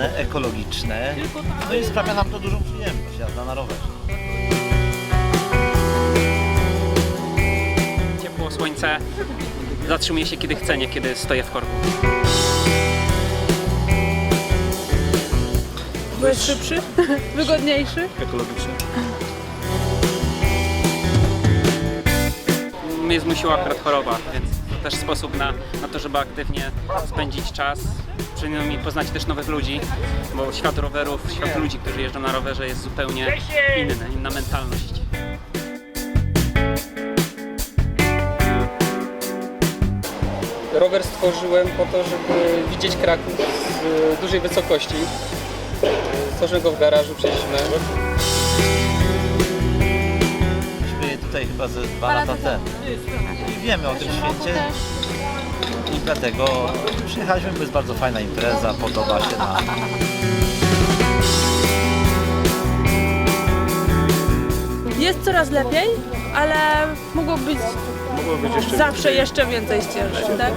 bezpieczne, ekologiczne, no i sprawia nam to dużą przyjemność, jazda na rowerze. Ciepło, słońce. Zatrzymuję się kiedy chcę, nie kiedy stoję w korku. Bo jest szybszy, wygodniejszy. Ekologiczne. Mnie zmusiła akurat choroba, więc to też sposób na, na to, żeby aktywnie spędzić czas. Przynajmniej poznać też nowych ludzi, bo świat rowerów, świat ludzi, którzy jeżdżą na rowerze jest zupełnie inny, inna mentalność. Rower stworzyłem po to, żeby widzieć Kraków z dużej wysokości. Stworzyłem go w garażu przez zimę. Myśmy tutaj chyba ze dwa lata temu i wiemy o tym świecie i dlatego przyjechaliśmy, bo jest bardzo fajna impreza, podoba się nam. Jest coraz lepiej, ale mogło być, zawsze jeszcze więcej ciężej, tak?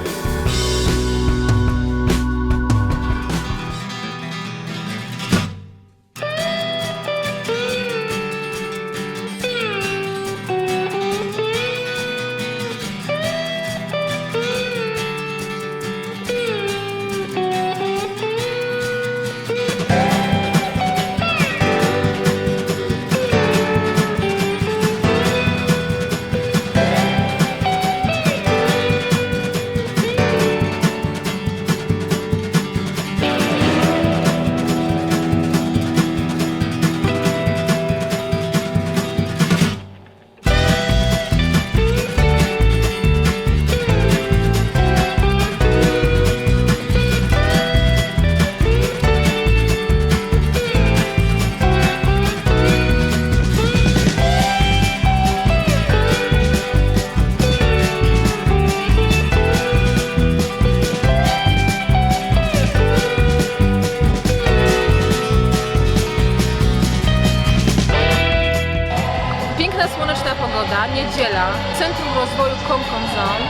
Piękna słoneczna pogoda, niedziela, Centrum Rozwoju Comcom Zone,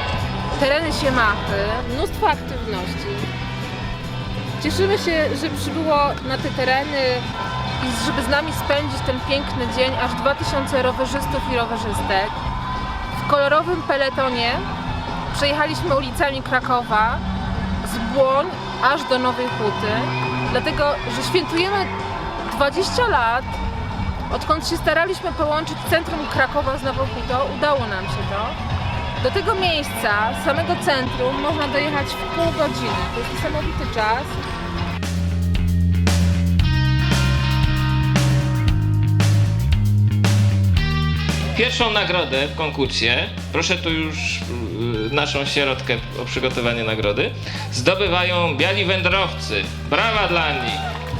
tereny Siemachy, mnóstwo aktywności. Cieszymy się, że przybyło na te tereny i żeby z nami spędzić ten piękny dzień aż 2000 rowerzystów i rowerzystek. W kolorowym peletonie przejechaliśmy ulicami Krakowa z Błoń aż do Nowej Huty, dlatego że świętujemy 20 lat Odkąd się staraliśmy połączyć centrum Krakowa z Nową udało nam się to. Do tego miejsca, samego centrum, można dojechać w pół godziny. To jest niesamowity czas. Pierwszą nagrodę w konkursie, proszę tu już y, naszą sierotkę o przygotowanie nagrody, zdobywają biali wędrowcy. Brawa dla nich!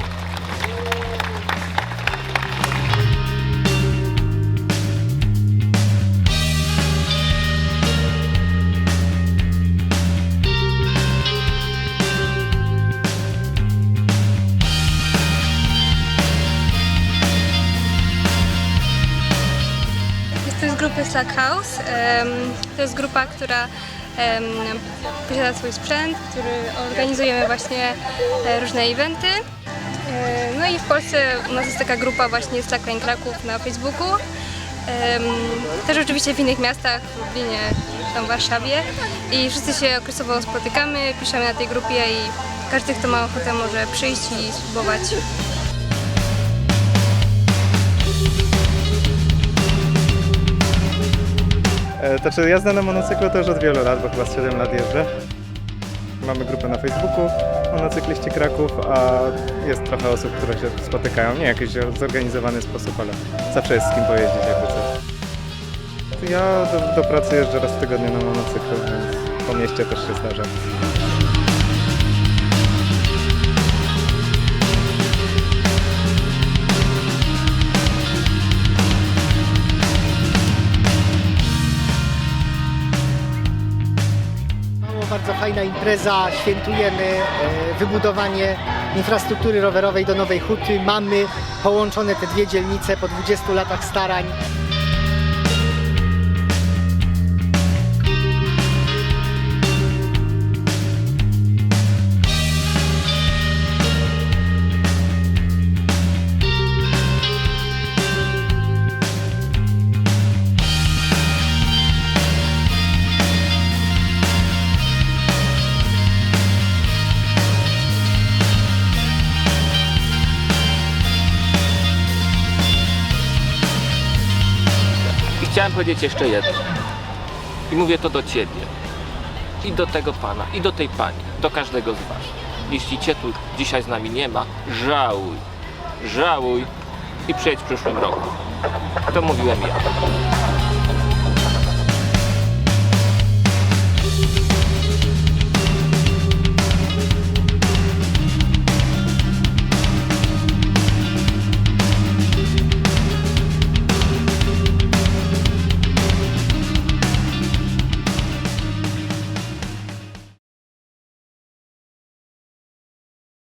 Grupy Slack House. To jest grupa, która posiada swój sprzęt, który organizujemy właśnie e, różne eventy. E, No i w Polsce u nas jest taka grupa właśnie Slackline Kraków na Facebooku. Też oczywiście w innych miastach, w Lublinie, tam w Warszawie. I wszyscy się okresowo spotykamy, piszemy na tej grupie i każdy, kto ma ochotę może przyjść i spróbować E, To czy jazda na monocyklu to już od wielu lat, bo chyba z 7 lat jeżdżę. Mamy grupę na Facebooku Monocykliści Kraków, a jest trochę osób, które się spotykają. Nie jakiś zorganizowany sposób, ale zawsze jest z kim pojeździć jakby coś. Ja do, do pracy jeżdżę raz w tygodniu na monocyklu, więc po mieście też się zdarza. Bardzo fajna impreza, świętujemy e, wybudowanie infrastruktury rowerowej do Nowej Huty. Mamy połączone te dwie dzielnice po 20 latach starań. Chciałem powiedzieć jeszcze jedno. I mówię to do ciebie. I do tego pana, i do tej pani, do każdego z was. Jeśli cię tu dzisiaj z nami nie ma, żałuj. Żałuj i przyjedź w przyszłym roku. To mówiłem ja.